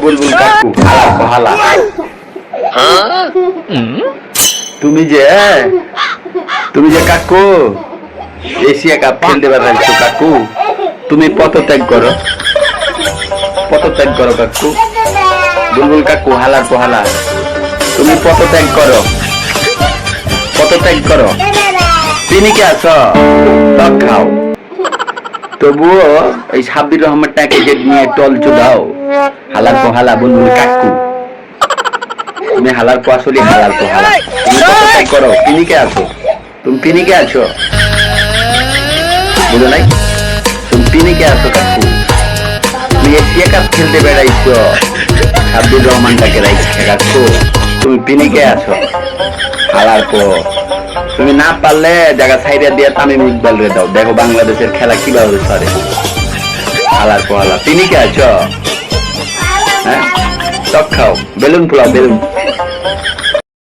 বুলবুল কাকু। হালা তুমি যে তুমি যে কাকু, এশিয়া কাপ খেলতে পারছ কাকু। তুমি পদত্যাগ করো। পদত্যাগ করো কাকু। বুলবুল কাকু, হালার পোহালা। তুমি পদত্যাগ করো। পদত্যাগ করো। তিনি কে আছো? খাও। তবুও এই সাব্বির রহমানটাকে যে নিয়ে টল চুদাও হালার পোহালা বুলবুল কাকু। তুমি হালার পো আসলে হালার পোহালা তুমি পদত্যাগ করো তিনি কে আছো। তুমি পিনিকে আছো। বুঝো নাই? তুমি পিনিকে আছো কাকু। তুমি এশিয়া কাপ খেলতে বেড়াইছো? আব্দুর রহমানটাকে রাইছে কাকু তুমি পিনিকে আছো। হালার পো। তুমি না পারলে জায়গা সাইডে দিয়ে তামিম ইকবাল রে দাও। দেখো বাংলাদেশের খেলা কীভাবে সরে আলার পোহালা তিনি কে আছো? হ্যাঁ? টক খাও। বেলুন পোলাও, বেলুন।